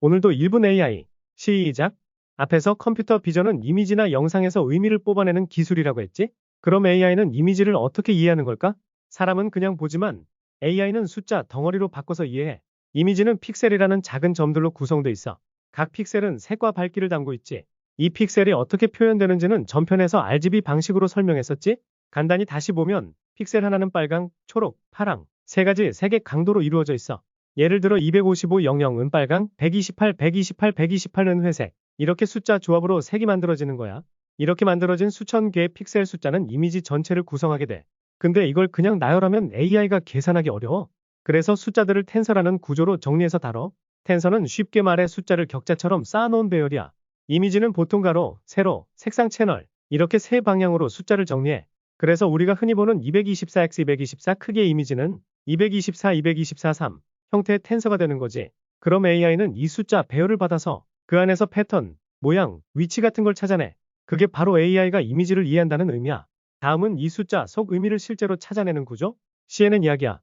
오늘도 1분 AI. 시작. 앞에서 컴퓨터 비전은 이미지나 영상에서 의미를 뽑아내는 기술이라고 했지? 그럼 AI는 이미지를 어떻게 이해하는 걸까? 사람은 그냥 보지만 AI는 숫자 덩어리로 바꿔서 이해해. 이미지는 픽셀이라는 작은 점들로 구성돼 있어. 각 픽셀은 색과 밝기를 담고 있지. 이 픽셀이 어떻게 표현되는지는 전편에서 RGB 방식으로 설명했었지? 간단히 다시 보면 픽셀 하나는 빨강, 초록, 파랑 세 가지 색의 강도로 이루어져 있어. 예를 들어 255 00 은 빨강, 128 128 128은 회색. 이렇게 숫자 조합으로 색이 만들어지는 거야. 이렇게 만들어진 수천 개의 픽셀 숫자는 이미지 전체를 구성하게 돼. 근데 이걸 그냥 나열하면 AI가 계산하기 어려워. 그래서 숫자들을 텐서라는 구조로 정리해서 다뤄. 텐서는 쉽게 말해 숫자를 격자처럼 쌓아놓은 배열이야. 이미지는 보통 가로, 세로, 색상 채널 이렇게 세 방향으로 숫자를 정리해. 그래서 우리가 흔히 보는 224x224 크기의 이미지는 224, 224, 3 형태의 텐서가 되는 거지. 그럼 AI는 이 숫자 배열을 받아서 그 안에서 패턴, 모양, 위치 같은 걸 찾아내. 그게 바로 AI가 이미지를 이해한다는 의미야. 다음은 이 숫자 속 의미를 실제로 찾아내는 구조? CNN 이야기야.